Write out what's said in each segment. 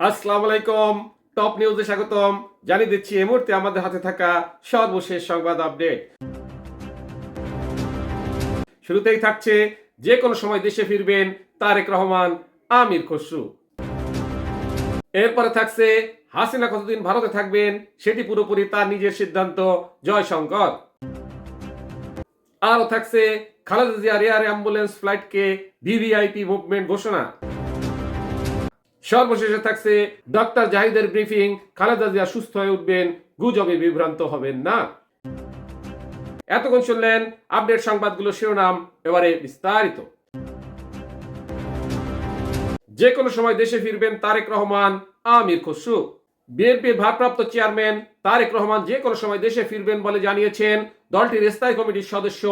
আসসালামু আলাইকুম টপ নিউজে স্বাগতম। জানিয়ে দিচ্ছি মুহূর্তে আমাদের হাতে থাকা সর্বশেষ সংবাদ আপডেট। শুরুতেই থাকছে যে কোনো সময় দেশে ফিরবেন তারেক রহমান, আমির খসরু। এরপরে থাকছে, হাসিনা কতদিন ভারতে থাকবেন সেটি পুরোপুরি তার নিজের সিদ্ধান্ত, জয়শঙ্কর। আরও থাকছে, খালেদা জিয়ার এয়ার অ্যাম্বুলেন্স ফ্লাইটকে ভিভিআইপি মুভমেন্ট ঘোষণা। সর্বশেষে থাকছে ডক্টর জাহিদের ব্রিফিং, খালেদা জিয়া সুস্থ হয়ে উঠবেন, গুজবে বিভ্রান্ত হবেন না। এতক্ষণ শুনলেন আপডেট সংবাদগুলো শিরোনাম, এবারে বিস্তারিত। যে কোনো সময় দেশে ফিরবেন তারেক রহমান, আমির খসরু। বিএনপির ভারপ্রাপ্ত চেয়ারম্যান তারেক রহমান যে কোনো সময় দেশে ফিরবেন বলে জানিয়েছেন দলটির স্থায়ী কমিটির সদস্য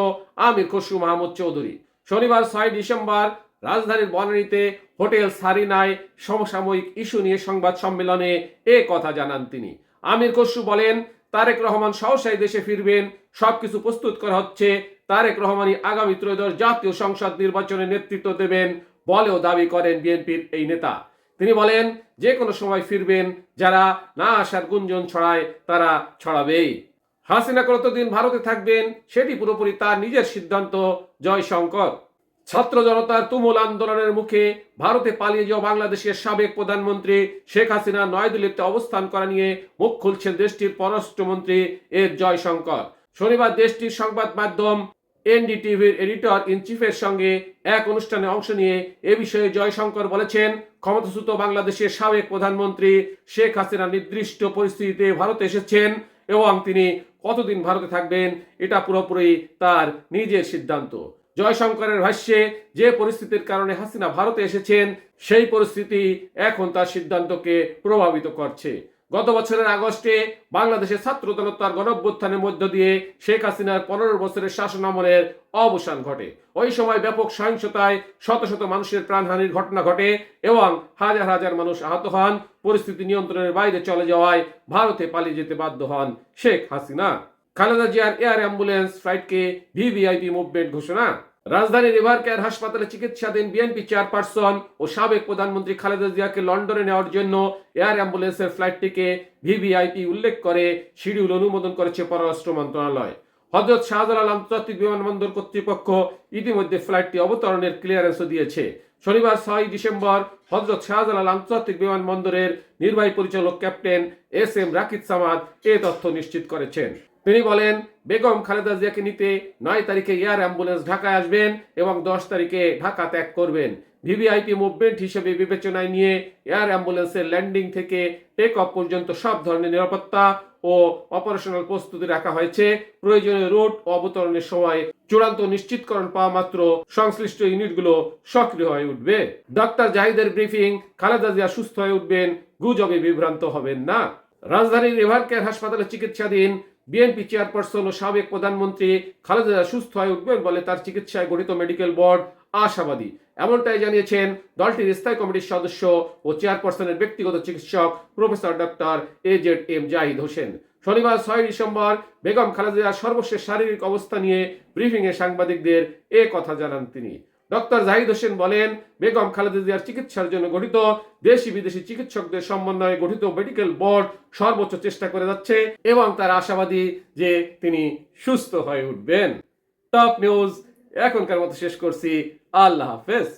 আমির খসরু মাহমুদ চৌধুরী। শনিবার ছয় ডিসেম্বর রাজধানীর বনানীতে হোটেল সারিনায় সমসাময়িক ইস্যু নিয়ে সংবাদ সম্মেলনে এ কথা জানান তিনি। আমির খসরু বলেন, তারেক রহমান সহসাই দেশে ফিরবেন, সবকিছু প্রস্তুত করা হচ্ছে। তারেক রহমানই আগামী ত্রয়োদশ জাতীয় সংসদ নির্বাচনে নেতৃত্ব দেবেন বলেও দাবি করেন বিএনপির এই নেতা। তিনি বলেন, যে কোনো সময় ফিরবেন, যারা না আসার গুঞ্জন ছড়ায় তারা ছড়াবেই। হাসিনা কতদিন ভারতে থাকবেন, সেটি পুরোপুরি তার নিজের সিদ্ধান্ত, জয়শঙ্কর। ছাত্র জনতার তুমুল আন্দোলনের মুখে ভারতে পালিয়ে যাওয়া বাংলাদেশের সাবেক প্রধানমন্ত্রী শেখ হাসিনা নয়াদিল্লিতে অবস্থান করা নিয়ে মুখ খুলছেন দেশটির পররাষ্ট্রমন্ত্রী এর জয়শঙ্কর। শনিবার দেশটির সংবাদ মাধ্যম এনডিটিভির এডিটর ইন চিফের সঙ্গে এক অনুষ্ঠানে অংশ নিয়ে এ বিষয়ে জয়শঙ্কর বলেছেন, ক্ষমতাচ্যুত বাংলাদেশের সাবেক প্রধানমন্ত্রী শেখ হাসিনা নির্দিষ্ট পরিস্থিতিতে ভারতে এসেছেন এবং তিনি কতদিন ভারতে থাকবেন, এটা পুরোপুরি তার নিজের সিদ্ধান্ত। জয়শঙ্করের ভাষ্যে, যে পরিস্থিতির কারণে হাসিনা ভারতে এসেছেন, সেই পরিস্থিতি এখন তার সিদ্ধান্তকে প্রভাবিত করছে। গত বছরের আগস্টে বাংলাদেশের ছাত্র জনতার গণঅভ্যুত্থানের মধ্য দিয়ে শেখ হাসিনার পনেরো বছরের শাসন আমলের অবসান ঘটে। ওই সময় ব্যাপক সহিংসতায় শত শত মানুষের প্রাণহানির ঘটনা ঘটে এবং হাজার হাজার মানুষ আহত হন। পরিস্থিতি নিয়ন্ত্রণের বাইরে চলে যাওয়ায় ভারতে পালিয়ে যেতে বাধ্য হন শেখ হাসিনা। খালেদা জিয়ার এয়ার অ্যাম্বুলেন্স ফ্লাইটকে ভিভিআইপি মুভমেন্ট ঘোষণা। রাজধানীর রিভার কেয়ার হাসপাতালে চিকিৎসাধীন বিএনপি চেয়ারপারসন ও সাবেক প্রধানমন্ত্রী খালেদা জিয়াকে লন্ডনে নেওয়ার জন্য এয়ার অ্যাম্বুলেন্সের ফ্লাইটটিকে ভিভিআইপি উল্লেখ করে শিডিউল অনুমোদন করেছে পররাষ্ট্র মন্ত্রণালয়। হজরত শাহজালাল আন্তর্জাতিক বিমানবন্দর কর্তৃপক্ষ ইতিমধ্যে ফ্লাইটটি অবতরণের ক্লিয়ারেন্সও দিয়েছে। শনিবার ছয় ডিসেম্বর হজরত শাহজালাল আন্তর্জাতিক বিমানবন্দরের নির্বাহী পরিচালক captain S M Rakib Samad এ তথ্য নিশ্চিত করেছেন। তিনি বলেন, বেগম খালেদা জিয়াকে নিতে নয় তারিখে এয়ার অ্যাম্বুলেন্স ঢাকায় আসবেন এবং দশ তারিখে ঢাকা ত্যাগ করবেন। ভিভিআইপি মুভমেন্ট হিসেবে বিবেচনায় নিয়ে এয়ার অ্যাম্বুলেন্সের ল্যান্ডিং থেকে টেক অফ পর্যন্ত সব ধরনের নিরাপত্তা ও অপারেশনাল প্রস্তুতি রাখা হয়েছে। প্রয়োজনীয় রুট অবতরণের সময় চূড়ান্ত নিশ্চিতকরণ পাওয়া মাত্র সংশ্লিষ্ট ইউনিটগুলো সক্রিয় হয়ে উঠবে। ডক্টর জাহিদের ব্রিফিং, খালেদা জিয়া সুস্থ হয়ে উঠবেন, গুজবে বিভ্রান্ত হবেন না। রাজধানীর রিভার কেয়ার হাসপাতালে চিকিৎসাধীন বিএনপি চেয়ারপারসন ও সাবেক প্রধানমন্ত্রী খালেদা সুস্থ হয়ে উঠবেন বলে তার চিকিৎসায় গঠিত মেডিকেল বোর্ড আশাবাদী। এমনটাই জানিয়েছেন দলটির স্থায়ী কমিটির সদস্য ও চেয়ারপারসনের ব্যক্তিগত চিকিৎসক professor doctor A Z M Zahid Hossain. শনিবার ছয় ডিসেম্বর বেগম খালেদা জিয়ার সর্বশেষ শারীরিক অবস্থা নিয়ে ব্রিফিংয়ে সাংবাদিকদের এ কথা জানান তিনি। ডক্টর জাহিদ হোসেন বলেন, বেগম খালেদা জিয়ার চিকিৎসার জন্য গঠিত দেশি বিদেশি চিকিৎসকদের সমন্বয়ে গঠিত মেডিকেল বোর্ড সর্বোচ্চ চেষ্টা করে যাচ্ছে এবং তার আশাবাদী যে তিনি সুস্থ হয়ে উঠবেন। টপ নিউজ, এখনকার মতো শেষ করছি। আল্লাহ হাফেজ।